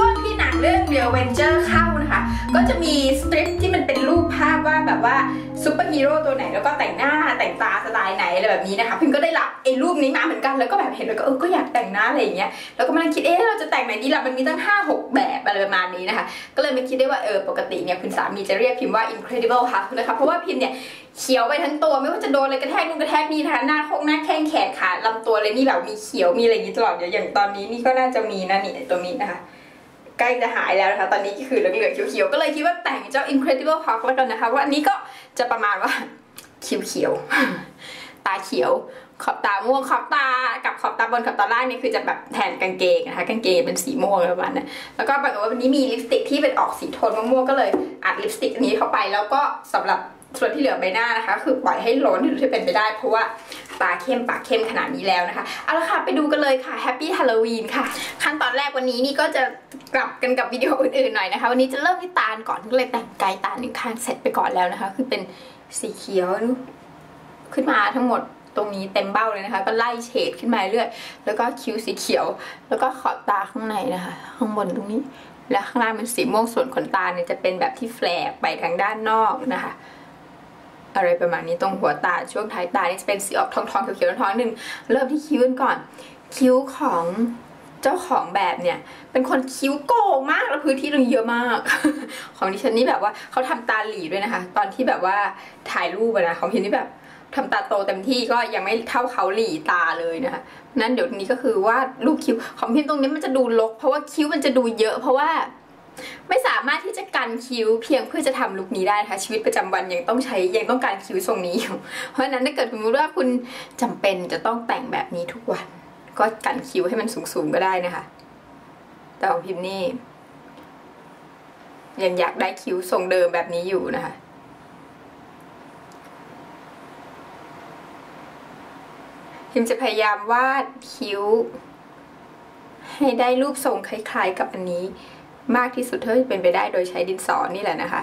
ช่วงที่หนังเรื่อง The Avenger เข้านะคะ ก็จะมีสตริปที่มันเป็นรูปภาพว่าแบบว่าซูเปอร์ฮีโร่ตัวไหนแล้วก็แต่งหน้าแต่งตาสไตล์ไหนอะไรแบบนี้นะคะ พิมก็ได้รับไอ้รูปนี้มาเหมือนกันแล้วก็แบบเห็นแล้วก็เออก็อยากแต่งหน้าอะไรอย่างเงี้ยแล้วก็มานั่งคิดเอ๊ะเราจะแต่งไหนดีล่ะมันมีตั้ง 5 6 แบบอะไรประมาณนี้นะคะ ก็เลยมาคิดได้ว่าเออปกติเนี่ยคุณสามีจะเรียกพิมว่า incredible ค่ะนะคะเพราะว่าพิมเนี่ยเขียวไปทั้งตัวไม่ว่าจะโดนอะไรกระแทกนู่นกระแทกนี่นะคะหน้าโคงหน้าแข้งแขนขาลำตัวเลยนี่แบบมีเขียวมีอะไรอย่างงี้ตลอดเดี๋ยวอย่างตอนนี้นี่ก็น่าจะมีนะนี่ตรงนี้นะคะ ใกล้จะหายแล้วนะคะ ตอนนี้ก็คือเหลืองๆเขียวๆ ก็เลยคิดว่าแต่งเจ้า Incredible Hulk แล้วกันนะคะว่าอันนี้ก็จะประมาณว่าเขียวๆ ตาเขียวขอบตาม่วงขอบตากับขอบตาบนขอบตาล่างนี่คือจะแบบแทนกางเกงนะคะกางเกงเป็นสีม่วงประมาณนั้นแล้วก็ปรากฏว่าวันนี้มีลิปสติกที่เป็นออกสีโทนม่วงๆก็เลยอัดลิปสติกนนี้เข้าไปแล้วก็สำหรับ ส่วนที่เหลือใบหน้านะคะ คือปล่อยให้ล้นที่ที่เป็นไปได้ เพราะว่าตาเข้มปากเข้มขนาดนี้แล้วนะคะเอาละค่ะไปดูกันเลยค่ะ Happy Halloween ค่ะ ขั้นตอนแรกวันนี้นี่ก็จะกลับกันกับวิดีโออื่นๆหน่อยนะคะ วันนี้จะเริ่มที่ตาก่อนก็เลยแต่งกายตาหนึ่งข้างเสร็จไปก่อนแล้วนะคะ คือเป็นสีเขียวขึ้นมาทั้งหมดตรงนี้เต็มเบ้าเลยนะคะ ก็ไล่เฉดขึ้นมาเรื่อยแล้วก็คิ้วสีเขียว แล้วก็ขอบตาข้างในนะคะ ข้างบนตรงนี้ และข้างล่างเป็นสีม่วงส่วนขนตาเนี่ยจะเป็นแบบที่แฝงไปทางด้านนอกนะคะ อะไรประมาณนี้ตรงหัวตาช่วงท้ายตานี่จะเป็นสีออกทองๆเขียวๆทองๆหนึ่งเริ่มที่คิ้วกันก่อน คิ้วของเจ้าของแบบเนี่ยเป็นคนคิ้วโกงมากแล้วพื้นที่ตรงเยอะมาก ของดิฉันนี่แบบว่าเขาทำตาหลีด้วยนะคะ ตอนที่แบบว่าถ่ายรูปอะนะของพิมนี่แบบทำตาโตเต็มที่ก็ยังไม่เท่าเขาหลีตาเลยนะคะนั้นเดี๋ยวนี้ก็คือว่ารูปคิ้วของพิมตรงนี้มันจะดูลก เพราะว่าคิ้วมันจะดูเยอะ เพราะว่า ไม่สามารถที่จะกันคิ้วเพียงเพื่อจะทำลุคนี้ได้นะคะชีวิตประจำวันยังต้องใช้ยังต้องการคิ้วทรงนี้อยู่ เพราะฉะนั้นถ้าเกิดสมมติว่าคุณจำเป็นจะต้องแต่งแบบนี้ทุกวัน ก็กันคิ้วให้มันสูงๆก็ได้นะคะแต่ของพิมพ์นี่ยังอยากได้คิ้วทรงเดิมแบบนี้อยู่นะคะพิมจะพยายามวาดคิ้ว ให้ได้รูปทรงคล้ายๆกับอันนี้ มากที่สุดเท่าที่เป็นไปได้โดยใช้ดินสอนี่แหละนะคะ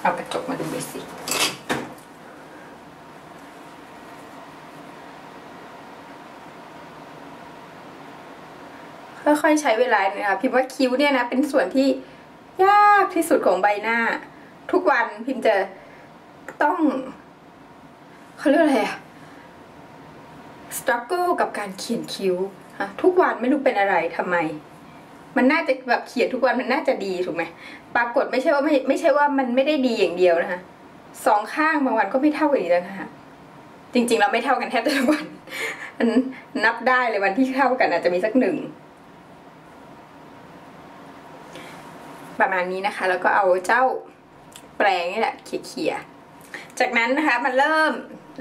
เอากระจกมาดูเลยสิค่อยๆใช้เวลาเนี่ยค่ะพิมพ์ว่าคิ้วเนี่ยนะเป็นส่วนที่ยากที่สุดของใบหน้า ทุกวันพิมพ์จะ ต้องเขาเรียกอะไรอะ struggle กับการเขียนคิ้วฮะทุกวันไม่รู้เป็นอะไรทำไม มันน่าจะแบบเขียนทุกวันมันน่าจะดีถูกไหมปรากฏไม่ใช่ว่าไม่ไม่ใช่ว่ามันไม่ได้ดีอย่างเดียวนะคะสองข้างบางวันก็ไม่เท่ากันอีกนะคะจริงๆเราไม่เท่ากันแทบจะทุกวันมันนับได้เลยวันที่เท่ากันอาจจะมีสักหนึ่งประมาณนี้นะคะ แล้วก็เอาเจ้าแปรงนี่แหละเขี่ยๆ จากนั้นนะคะมันเริ่ม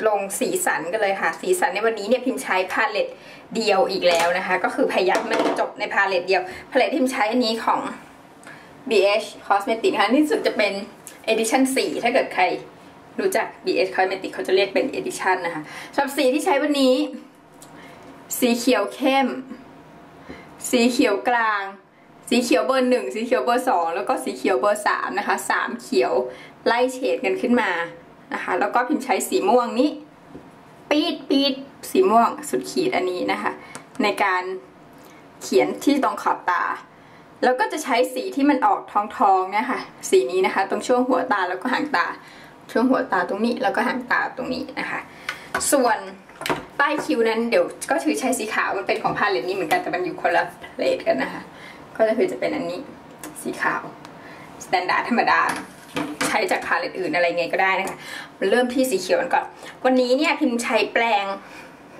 ลงสีสันกันเลยค่ะ สีสันในวันนี้เนี่ยพิมพ์ใช้พาเลตเดียวอีกแล้วนะคะ ก็คือพยายามมันจบในพาเลตเดียว พาเลตที่พิมพ์ใช้อันนี้ของ BH Cosmetic นะคะนี่สึกจะเป็น Edition 4 ถ้าเกิดใครรู้จัก BH Cosmetic เขาจะเรียกเป็น Edition นะคะสำหรับสีที่ใช้วันนี้ สีเขียวเข้ม สีเขียวกลาง สีเขียวเบอร์หนึ่งสีเขียวเบอร์สองแล้วก็สีเขียวเบอร์สามนะคะสามเขียวไล่เฉดกันขึ้นมา นะคะ แล้วก็พิมพ์ใช้สีม่วงนี้ ปีดปีดสีม่วงสุดขีดอันนี้นะคะ ในการเขียนที่ตรงขอบตา แล้วก็จะใช้สีที่มันออกทองทองเนี่ยค่ะ สีนี้นะคะ ตรงช่วงหัวตาแล้วก็หางตา ช่วงหัวตาตรงนี้แล้วก็หางตาตรงนี้นะคะ ส่วนใต้คิ้วนั้นเดี๋ยวก็ถือใช้สีขาวมันเป็นของพาเลตนี้เหมือนกันแต่มันอยู่คนละเลทกันนะคะ ก็จะคือจะเป็นอันนี้สีขาวสแตนดาร์ดธรรมดา ใช้จากพาเลตอื่นอะไรไงก็ได้นะคะเริ่มที่สีเขียวกันก่อน วันนี้เนี่ยพิมพ์ใช้แปรง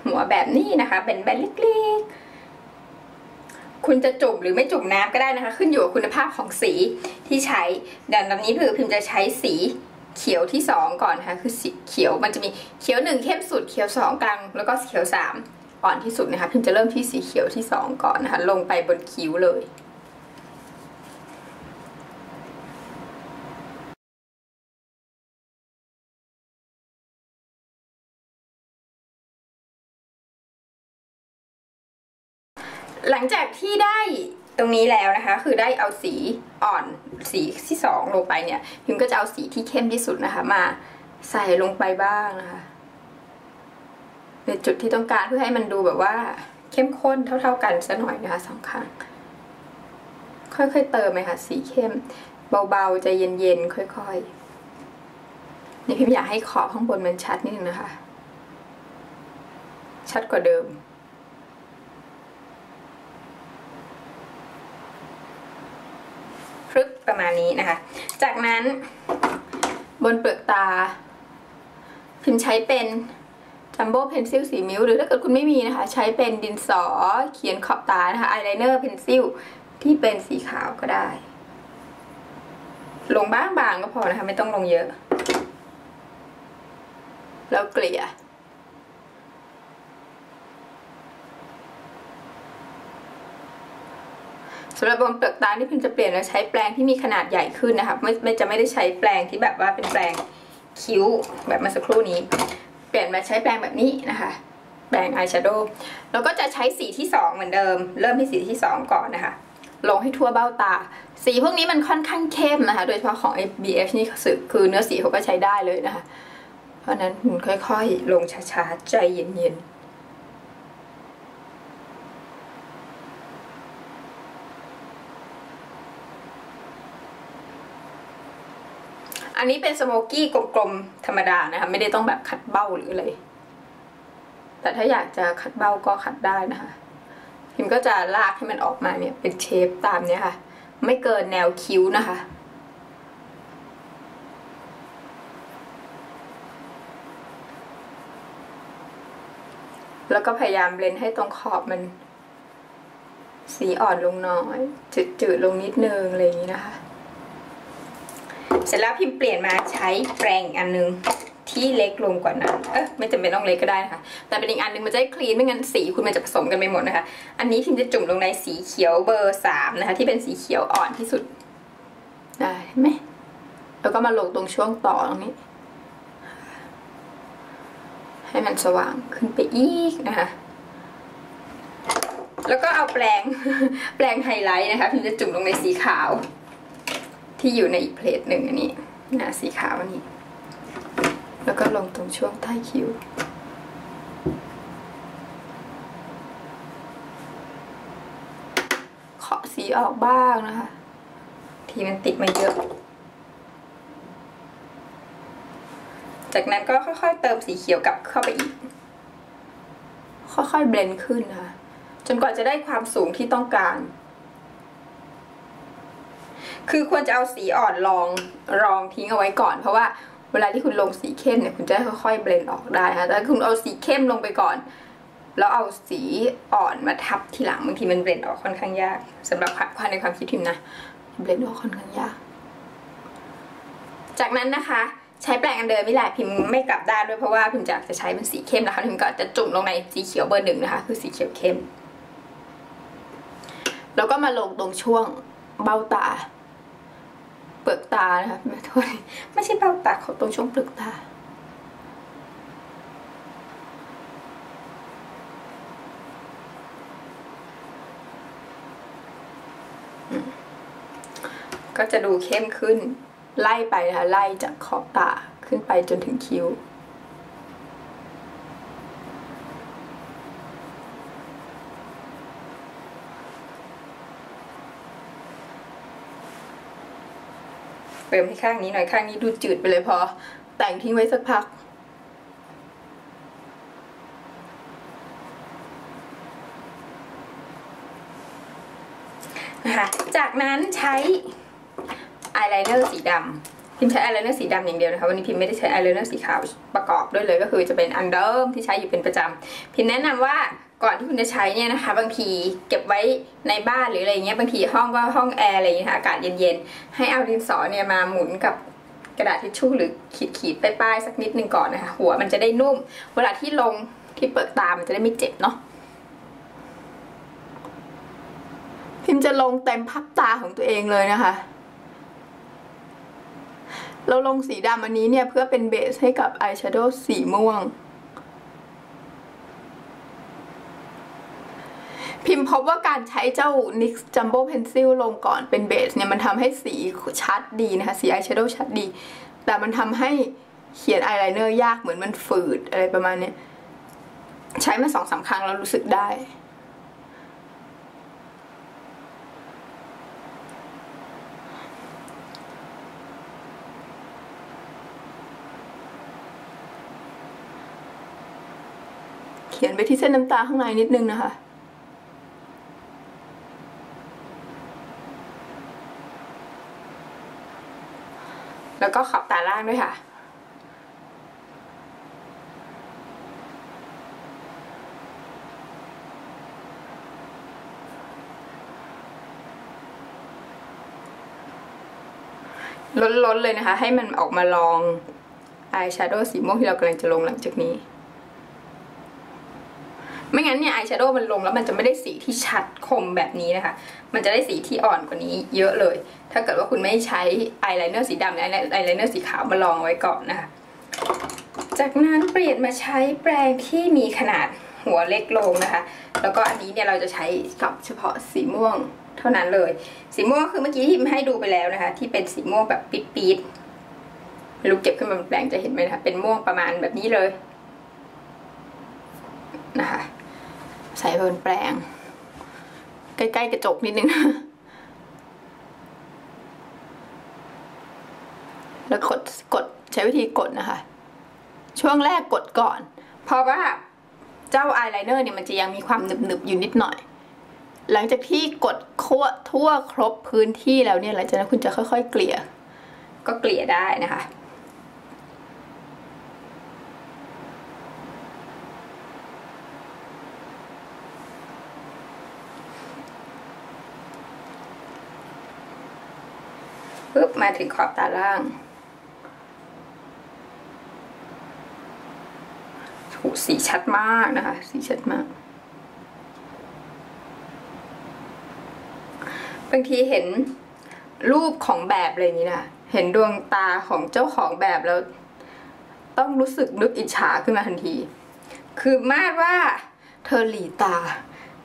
หัวแบบนี้นะคะ เป็นแบนเล็กๆ คุณจะจุ่มหรือไม่จุ่มน้ำก็ได้นะคะ ขึ้นอยู่กับคุณภาพของสีที่ใช้ดังนั้นนี้คือพิมพ์จะใช้สีเขียวที่สองก่อนนะคะคือสีเขียวมันจะมีเขียวหนึ่งเข้มสุดเขียวสองกลาง แล้วก็เขียวสามอ่อนที่สุดนะคะ พิมจะเริ่มที่สีเขียวที่สองก่อนนะคะ ลงไปบนคิ้วเลย หลังจากที่ได้ตรงนี้แล้วนะคะ คือได้เอาสีอ่อนสีที่สองลงไปเนี่ยพิมก็จะเอาสีที่เข้มที่สุดนะคะ มาใส่ลงไปบ้างนะคะในจุดที่ต้องการเพื่อให้มันดูแบบว่าเข้มข้นเท่า ๆกันสักหน่อยนะคะสองข้างค่อยๆเติมไหมคะสีเข้ม เบาๆใจเย็นๆค่อยๆนี่พิมอยากให้ขอบข้างบนมันชัดนิดนึงนะคะ ชัดกว่าเดิม พรึบ ประมาณนี้นะคะ จากนั้นบนเปลือกตา พิมพ์ใช้เป็นจัมโบ้เพนซิลสีมิวหรือถ้าเกิดคุณไม่มีนะคะ ใช้เป็นดินสอเขียนขอบตานะคะอายไลเนอร์เพนซิลที่เป็นสีขาวก็ได้ ลงบ้างบางก็พอนะคะ ไม่ต้องลงเยอะ แล้วเกลี่ย สำหรับบนเปลือกตาที่พิมจะเปลี่ยนแล้วใช้แปรงที่มีขนาดใหญ่ขึ้นนะคะไม่จะไม่ได้ใช้แปรงที่แบบว่าเป็นแปรงคิ้วแบบเมื่อสักครู่นี้ เปลี่ยนมาใช้แปรงแบบนี้นะคะแปรงอายแชโดว์แล้วก็จะใช้สีที่สองเหมือนเดิม เริ่มที่สีที่สองก่อนนะคะ ลงให้ทั่วเบ้าตา สีพวกนี้มันค่อนข้างเข้มนะคะ โดยเฉพาะของ FBF นี่คือเนื้อสีเขาก็ใช้ได้เลยนะคะ เพราะนั้นคุณค่อยๆ ลงช้าๆ ใจเย็นๆ อันนี้เป็นสโมกี้กลมๆธรรมดานะคะ ไม่ได้ต้องแบบขัดเบ้าหรืออะไร แต่ถ้าอยากจะขัดเบ้าก็ขัดได้นะคะ พิมก็จะลากให้มันออกมาเนี่ยเป็นเชฟตามเนี้ยค่ะ ไม่เกินแนวคิ้วนะคะแล้วก็พยายามเบลนให้ตรงขอบมัน สีอ่อนลงน้อยจืดๆลงนิดนึงอะไรอย่างนี้นะคะ เสร็จแล้วพิมพ์เปลี่ยนมาใช้แปรงอันนึงที่เล็กลงกว่านั้น เออไม่จำเป็นต้องเล็กก็ได้นะคะแต่เป็นอีกอันนึงมันจะคลีนไม่งั้นสีคุณมันจะผสมกันไปหมดนะคะ อันนี้พิมพ์จะจุ่มลงในสีเขียวเบอร์สามนะคะ ที่เป็นสีเขียวอ่อนที่สุด ได้ไหมแล้วก็มาลงตรงช่วงต่อตรงนี้ ให้มันสว่างขึ้นไปอีกนะคะ แล้วก็เอาแปรงแปรงไฮไลท์นะคะ พิมพ์จะจุ่มลงในสีขาว ที่อยู่ในอีกเพลทหนึ่งอันนี้หนะสีขาวอันนี้แล้วก็ลงตรงช่วงใต้คิ้ว เคาะสีออกบ้างนะคะ ทีมันติดมาเยอะ จากนั้นก็ค่อยๆเติมสีเขียวกลับเข้าไปอีก ค่อยๆเบลนด์ขึ้นนะคะ จนกว่าจะได้ความสูงที่ต้องการ คือควรจะเอาสีอ่อนรองรองทิ้งเอาไว้ก่อน เพราะว่าเวลาที่คุณลงสีเข้มเนี่ยคุณจะค่อยๆเบลนด์ออกได้ค่ะแต่คุณเอาสีเข้มลงไปก่อน แล้วเอาสีอ่อนมาทับทีหลังบางทีมันเบลนด์ออกค่อนข้างยากสำหรับความในความคิดพิมนะเบลนด์ออกค่อนข้างยาก จากนั้นนะคะ ใช้แปรงอันเดิมนี่แหละพิมพ์ไม่กลับด้านด้วยเพราะว่าพิมจะจะใช้เป็นสีเข้มนะคะพิมก็จะจุ่มลงในสีเขียวเบอร์หนึ่งนะคะ คือสีเขียวเข้ม แล้วก็มาลงตรงช่วงเบ้าตา เปลือกตานะคะไม่โทษไม่ใช่เบ้าตาเขาตรงช่วงเปลือกตาก็จะดูเข้มขึ้น ไล่ไปนะคะไล่จากขอบตาขึ้นไปจนถึงคิ้ว ติมให้ข้างนี้หน่อยข้างนี้ดูจืดไปเลยพอ แต่งทิ้งไว้สักพัก นะคะจากนั้นใช้อายไลเนอร์สีดำพิมใช้อายไลเนอร์สีดำอย่างเดียวนะคะวันนี้พิมไม่ได้ใช้อายไลเนอร์สีขาวประกอบด้วยเลยก็คือจะเป็นอันเดิมที่ใช้อยู่เป็นประจำพิมแนะนำว่า ก่อนที่คุณจะใช้เนี่ยนะคะ บางทีเก็บไว้ในบ้านหรืออะไรเงี้ยบางทีห้องก็ห้องแอร์อะไรอย่างเงี้ยอากาศเย็นๆ ให้เอาดินสอเนี่ยมาหมุนกับกระดาษทิชชู่หรือขีดๆป้ายๆสักนิดนึงก่อนนะคะ หัวมันจะได้นุ่ม เวลาที่ลงที่เปิดตามันจะได้ไม่เจ็บเนาะพิมจะลงเต็มพับตาของตัวเองเลยนะคะ เราลงสีดำอันนี้เนี่ยเพื่อเป็นเบสให้กับอายแชโดว์สีม่วง พิมพ์พบว่าการใช้เจ้า NYX Jumbo Pencil ลงก่อนเป็นเบสเนี่ย มันทำให้สีชัดดีนะคะ สีอายแชโดว์ชัดดี แต่มันทำให้เขียนอายไลเนอร์ยากเหมือนมันฝืดอะไรประมาณเนี้ยใช้มาสองสาครั้งแล้วรู้สึกได้เขียนไปที่เส้นน้ำตาข้างในนิดนึงนะคะ แล้วก็ขอบตาล่างด้วยค่ะ ล้นๆเลยนะคะ ให้มันออกมาลองอายแชโดว์สีม่วงที่เรากำลังจะลงหลังจากนี้ ไม่งั้นเนี่ยอายแชโดว์มันลงแล้วมันจะไม่ได้สีที่ชัดคมแบบนี้นะคะ มันจะได้สีที่อ่อนกว่านี้เยอะเลย ถ้าเกิดว่าคุณไม่ใช้อายไลเนอร์สีดำและอายไลเนอร์สีขาวมาลองไว้ก่อนนะคะ จากนั้นเปลี่ยนมาใช้แปรงที่มีขนาดหัวเล็กลงนะคะ แล้วก็อันนี้เนี่ยเราจะใช้กับเฉพาะสีม่วงเท่านั้นเลย สีม่วงคือเมื่อกี้ที่ให้ดูไปแล้วนะคะ ที่เป็นสีม่วงแบบปิดๆไม่รู้เก็บขึ้นมาแปรงจะเห็นไหมนะคะ เป็นม่วงประมาณแบบนี้เลยนะคะ ใส่บนแปรงใกล้ๆกระจกนิดนึง แล้วกดกดใช้วิธีกดนะคะ ช่วงแรกกดก่อน เพราะว่าเจ้าอายไลเนอร์เนี่ยมันจะยังมีความหนึบๆอยู่นิดหน่อย หลังจากที่กดทั่วทั่วครบพื้นที่แล้วเนี่ยหลังจากนั้นคุณจะค่อยๆ เกลี่ย ก็เกลี่ยได้นะคะ บมาถึงขอบตาล่าง ถูสีชัดมากนะคะ สีชัดมาก บางทีเห็นรูปของแบบอะไรนี้นะ เห็นดวงตาของเจ้าของแบบแล้ว ต้องรู้สึกนึกอิจฉาขึ้นมาทันที คือมาดว่า เธอหลีตา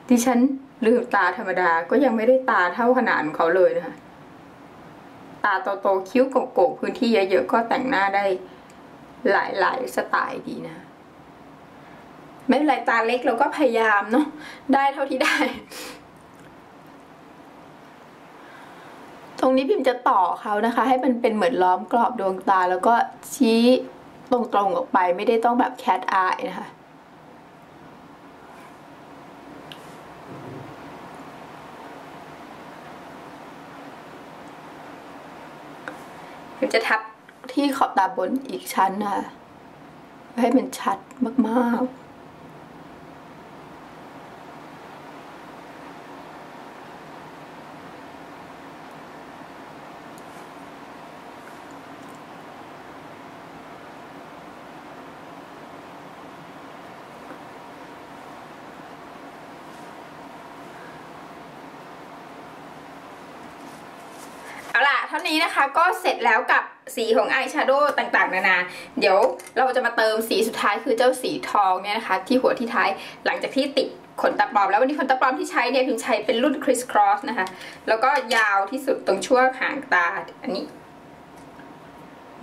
ดิฉันลืมตาธรรมดาก็ยังไม่ได้ตาเท่าขนาดของเขาเลยนะคะ ตาโตๆคิ้วโก่งๆพื้นที่เยอะๆก็แต่งหน้าได้หลายๆสไตล์ดีนะไม่เป็นไรตาเล็กเราก็พยายามเนาะได้เท่าที่ได้ ตรงนี้พิมพ์จะต่อเขานะคะ ให้มันเป็นเหมือนล้อมกรอบดวงตาแล้วก็ชี้ตรงๆออกไปไม่ได้ต้องแบบแคทอายนะคะ พิมจะทับที่ขอบตาบนอีกชั้นนะคะให้มันชัดมากๆ เอาล่ะเท่า นี้นะคะก็เสร็จแล้วกับสีของอายแชโดว์ต่างๆ นานา เดี๋ยวเราจะมาเติมสีสุดท้ายคือเจ้าสีทองเนี่ยนะคะ ที่หัวที่ท้ายหลังจากที่ติดขนตาปลอม แล้ววันนี้ขนตาปลอมที่ใช้เนี่ยพิมใช้เป็นรุ่น Criss Cross นะคะ แล้วก็ยาวที่สุดตรงช่วงหางตาอันนี้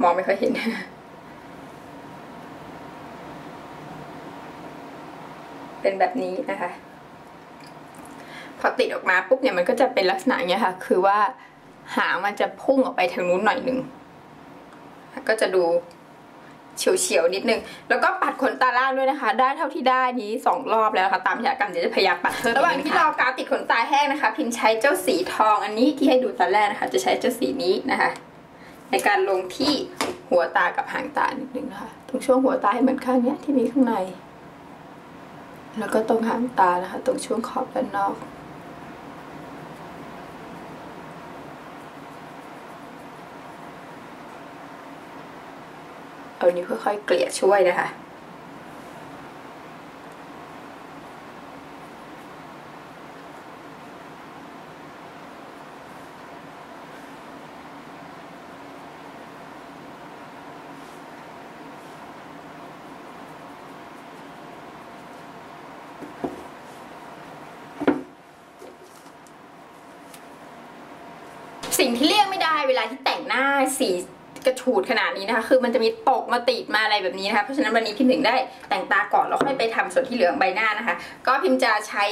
มองไม่ค่อยเห็นเป็นแบบนี้นะคะ พอติดออกมาปุ๊บเนี่ยมันก็จะเป็นลักษณะอย่างเงี้ยค่ะ คือว่า หางมันจะพุ่งออกไปทางนู้นหน่อยหนึ่งก็จะดูเฉียวๆนิดนึง แล้วก็ปัดขนตาล่างด้วยนะคะ ได้เท่าที่ได้นี้สองรอบแล้วนะคะตามพยากรรมเดี๋ยวจะพยายามปัดเพิ่มระหว่างที่รอกาวติดขนตาแห้งนะคะ พิมใช้เจ้าสีทองอันนี้ที่ให้ดูตอนแรกนะคะ จะใช้เจ้าสีนี้นะคะ ในการลงที่หัวตากับหางตานิดนึงนะคะตรงช่วงหัวตาให้เหมือนข้างเนี้ยที่มีข้างใน แล้วก็ตรงหางตานะคะ ตรงช่วงขอบด้านนอก เอานี้วค่อยๆเกลี่ยช่วยนะคะสิ่งที่เลี่ยงไม่ได้เวลาที่แต่งหน้าสี กระฉูดขนาดนี้นะคะ คือมันจะมีตกมาติดมาอะไรแบบนี้นะคะ เพราะฉะนั้นวันนี้พิมถึงได้แต่งตาก่อนแล้วค่อยไปทำส่วนที่เหลืองใบหน้านะคะ ก็พิมจะใช้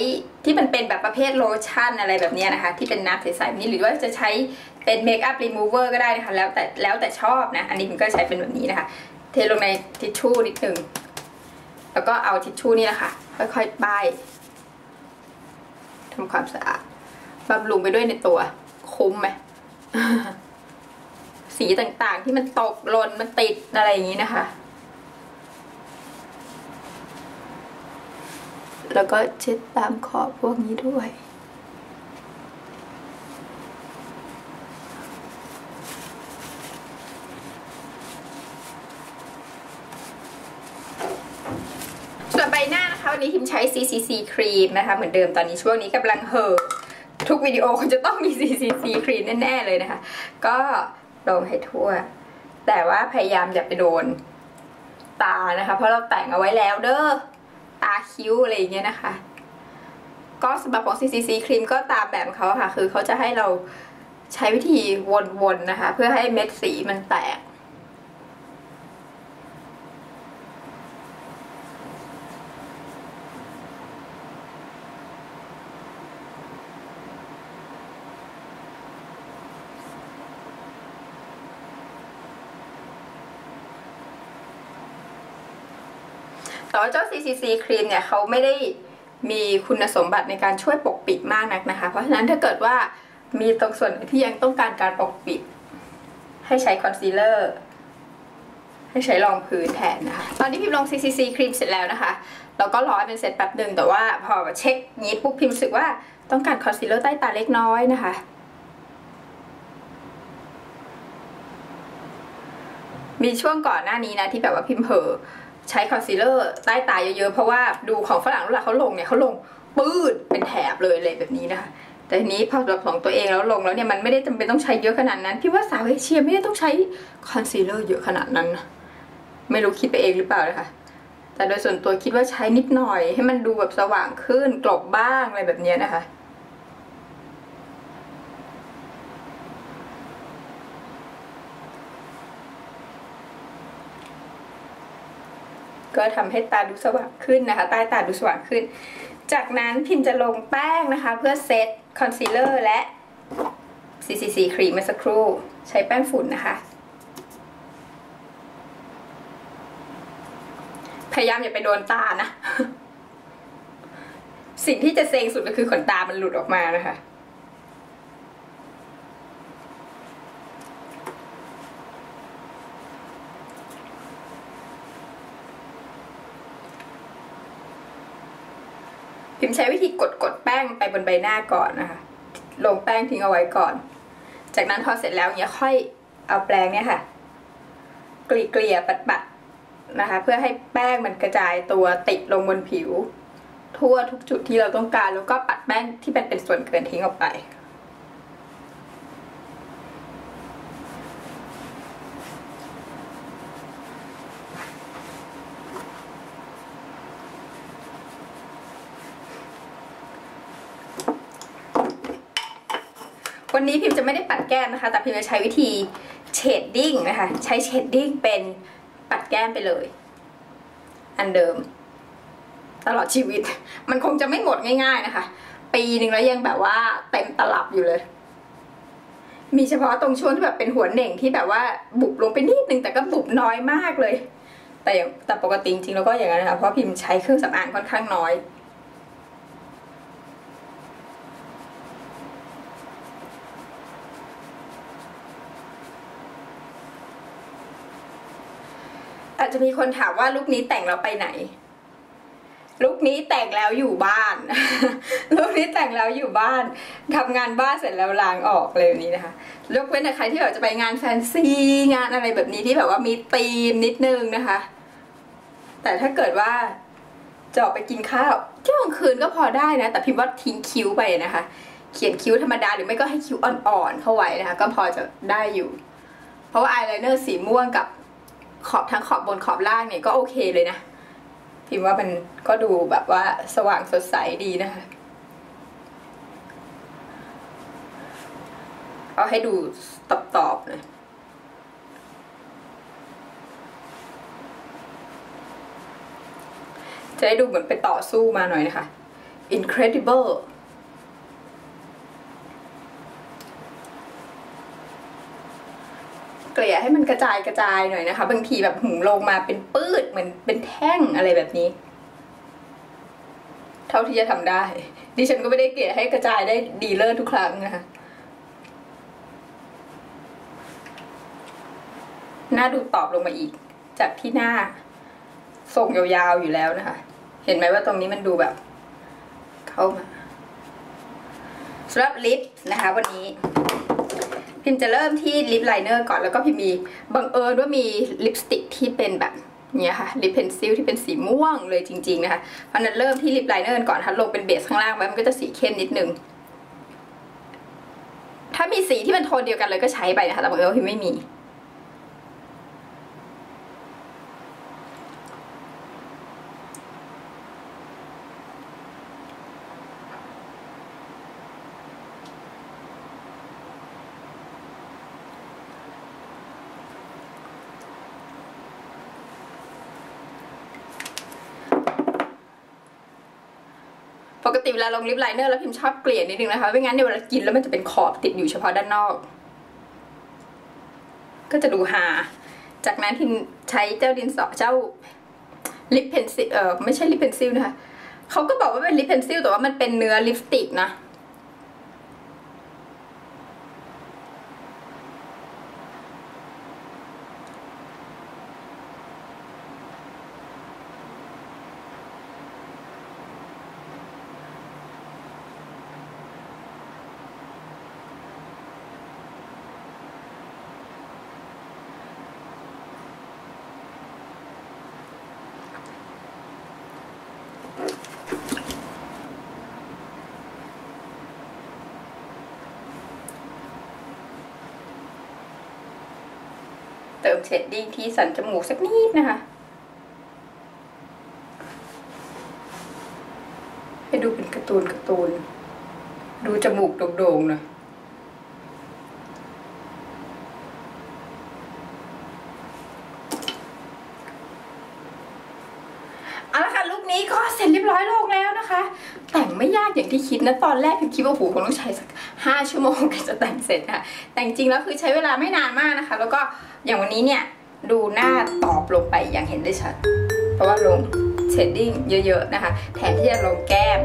ที่มันเป็นแบบประเภทโลชั่นอะไรแบบนี้นะคะ ที่เป็นน้ำใสๆแบบนี้หรือว่าจะใช้เป็นเมคอัพรีมูเวอร์ก็ได้นะคะ แล้วแต่แล้วแต่ชอบนะ อันนี้พิมก็ใช้เป็นแบบนี้นะคะ เทลงในทิชชู่นิดนึงแล้วก็เอาทิชชู่นี่แหละค่ะค่อยๆป้ายทำความสะอาดบำรุงไปด้วยในตัวคุ้มไหม สีต่างๆ ที่มันตกหล่นมันติดอะไรอย่างนี้นะคะ แล้วก็เช็ดตามขอบพวกนี้ด้วยส่วนใบหน้านะคะวันนี้ทิมใช้ CCC ครีมนะคะ เหมือนเดิมตอนนี้ช่วงนี้กำลังเห่อทุกวิดีโอจะต้องมี CCC ครีมแน่ ๆ เลยนะคะ ก็ ลงให้ทั่ว แต่ว่าพยายามอย่าไปโดนตานะคะ เพราะเราแต่งเอาไว้แล้วเด้อตาคิ้วอะไรอย่างเงี้ยนะคะ ก็สำหรับของ CCC ครีมก็ตามแบบเขาค่ะ คือเขาจะให้เราใช้วิธีวนๆนะคะ เพื่อให้เม็ดสีมันแตก แต่ว่าเจ้า CCC ครีมเนี่ยเขาไม่ได้มีคุณสมบัติในการช่วยปกปิดมากนักนะคะ เพราะฉะนั้นถ้าเกิดว่ามีตรงส่วนที่ยังต้องการการปกปิด ให้ใช้คอนซีลเลอร์ให้ใช้รองพื้นแทนนะคะ ตอนที่พิมพ์ลง CCC ครีมเสร็จแล้วนะคะเราก็รอให้เป็นเสร็จแป๊บหนึ่งแต่ว่าพอเช็คนี้ปุ๊บพิมพ์รู้สึกว่าต้องการคอนซีลเลอร์ใต้ตาเล็กน้อยนะคะมีช่วงก่อนหน้านี้นะที่แบบว่าพิมพ์เผลอ ใช้คอนซีลเลอร์ใต้ตาเยอะๆ เพราะว่าดูของฝรั่งเวลาเขาลงเนี่ยเขาลงปื้ดเป็นแถบเลยเลยแบบนี้นะคะแต่ทีนี้พอเราของตัวเองแล้วลงแล้วเนี่ยมันไม่ได้จำเป็นต้องใช้เยอะขนาดนั้นพี่ว่าสาวเอเชียไม่ได้ต้องใช้คอนซีลเลอร์เยอะขนาดนั้นนะไม่รู้คิดไปเองหรือเปล่านะคะแต่โดยส่วนตัวคิดว่าใช้นิดหน่อย ให้มันดูแบบสว่างขึ้นกลบบ้างอะไรแบบนี้นะคะ ก็ทำให้ตาดูสว่างขึ้นนะคะ ใต้ตาดูสว่างขึ้น จากนั้นพิมจะลงแป้งนะคะ เพื่อเซตคอนซีลเลอร์และ CCC ครีมเมื่อสักครู่ ใช้แป้งฝุ่นนะคะ พยายามอย่าไปโดนตานะ สิ่งที่จะเซ็งสุดก็คือขนตามันหลุดออกมานะคะ พิมใช้วิธีกดกดแป้งไปบนใบหน้าก่อนนะคะ ลงแป้งทิ้งเอาไว้ก่อน จากนั้นพอเสร็จแล้วเนี่ยค่อยเอาแปรงเนี่ยค่ะเกลี่ยเกลี่ยปัดปัดๆนะคะ เพื่อให้แป้งมันกระจายตัวติดลงบนผิว ทั่วทุกจุดที่เราต้องการแล้วก็ปัดแป้งที่เป็นเป็นส่วนเกินทิ้งออกไป วันนี้พิมจะ ไม่ได้ปัดแก้มนะคะ แต่พิมจะใช้วิธีเชดดิ้งนะคะ ใช้เชดดิ้งเป็นปัดแก้มไปเลย อันเดิม ตลอดชีวิต มันคงจะไม่หมดง่ายๆนะคะ ปีหนึ่งแล้วยังแบบว่าเต็มตลับอยู่เลย มีเฉพาะตรงช่วงที่แบบเป็นหัวเหน่งที่แบบว่าบุบลงไปนิดนึงแต่ก็บุบน้อยมากเลย แต่แต่ปกติจริงๆแล้วก็อย่างนั้นนะคะเพราะพิมใช้เครื่องสำอางค่อนข้างน้อย อาจจะมีคนถามว่าลุคนี้แต่งแล้วไปไหน ลุคนี้แต่งแล้วอยู่บ้าน ลุคนี้แต่งแล้วอยู่บ้านทำงานบ้านเสร็จแล้วล้างออกเลยแบบนี้นะคะยกเว้นแต่ใครที่แบบจะไปงานแฟนซีงานอะไรแบบนี้ที่แบบว่ามีธีมนิดนึงนะคะ แต่ถ้าเกิดว่าจะออกไปกินข้าวเที่ยงกลางคืนก็พอได้นะ แต่พิมพ์ว่าทิ้งคิ้วไปนะคะ เขียนคิ้วธรรมดาหรือไม่ก็ให้คิ้วอ่อนๆเข้าไว้นะคะ ก็พอจะได้อยู่ เพราะว่าอายไลเนอร์สีม่วงกับ ขอบทั้งขอบบนขอบล่างเนี่ยก็โอเคเลยนะ พิมว่ามันก็ดูแบบว่าสว่างสดใสดีนะคะเอาให้ดูตอบตอบนะจะได้ดูเหมือนไปต่อสู้มาหน่อยนะคะ incredible กลี่ยให้มันกระจายกระจายหน่อยนะคะ บางทีแบบหุงลงมาเป็นปื้ดเหมือนเป็นแท่งอะไรแบบนี้ เท่าที่จะทำได้ ดิฉันก็ไม่ได้เกลี่ยให้กระจายได้ดีเลิศทุกครั้งนะคะหน้าดูตอบลงมาอีก จากที่หน้าส่งยาวๆอยู่แล้วนะคะ เห็นไหมว่าตรงนี้มันดูแบบ เข้ามาสำหรับลิปนะคะ วันนี้ พิมจะเริ่มที่ลิปไลเนอร์ก่อนแล้วก็พิมมีบังเอิญว่ามีลิปสติกที่เป็นแบบเนี่ยค่ะลิปเพนซิลที่เป็นสีม่วงเลยจริง ๆ นะคะเพราะนั้นเริ่มที่ลิปไลเนอร์ก่อนค่ะลงเป็นเบสข้างล่างไว้มันก็จะสีเข้มนิดนึง ถ้ามีสีที่เป็นโทนเดียวกันเลยก็ใช้ไปนะคะแต่บังเอิญว่าพิมไม่มี ปกติเวลาลงลิปไลเนอร์แล้วพิมชอบเกลี่ยนิดนึงนะคะไม่งั้นเนี่ยเวลากินแล้วมันจะเป็นขอบติดอยู่เฉพาะด้านนอก ก็จะดูหา จากนั้นพิมใช้เจ้าดินสอเจ้าลิปเพนซิลเออไม่ใช่ลิปเพนซิลนะคะเขาก็บอกว่าเป็นลิปเพนซิลแต่ว่ามันเป็นเนื้อลิปสติกนะ มเชดดิ้งที่สันจมูกสักนิดนะคะ ให้ดูเป็นการ์ตูนการ์ตูน ดูจมูกโด่งๆหน่อยเอาละค่ะลุคนี้ ก็เสร็จเรียบร้อยลงแล้วนะคะ แต่งไม่ยากอย่างที่คิดนะ ตอนแรกพิมคิดว่าโหคงต้องใช้สักห้าชั่วโมงกว่าจะแต่งเสร็จนะแต่จริงแล้วคือใช้เวลาไม่นานมากนะคะ แล้วก็อย่างวันนี้เนี่ยดูหน้าตอบลงไปอย่างเห็นได้ชัด เพราะว่าลงเชดดิ้งเยอะๆนะคะ แทนที่จะลงแก้ม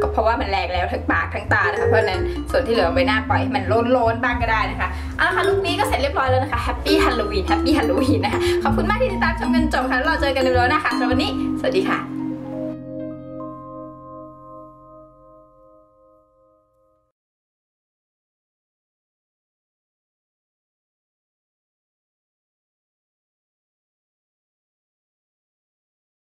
ก็เพราะว่ามันแรงแล้วทั้งปากทั้งตานะคะ เพราะนั้นส่วนที่เหลือไว้หน้าปล่อยให้มันโลนๆบ้างก็ได้นะคะเอาละค่ะลุคนี้ก็เสร็จเรียบร้อยแล้วนะคะแฮปปี้ฮัลโลวีนแฮปปี้ฮัลโลวีนนะคะ ขอบคุณมากที่ติดตามชมกันจบค่ะเราเจอกันในวันหน้าค่ะสำหรับวันนี้ สวัสดีค่ะ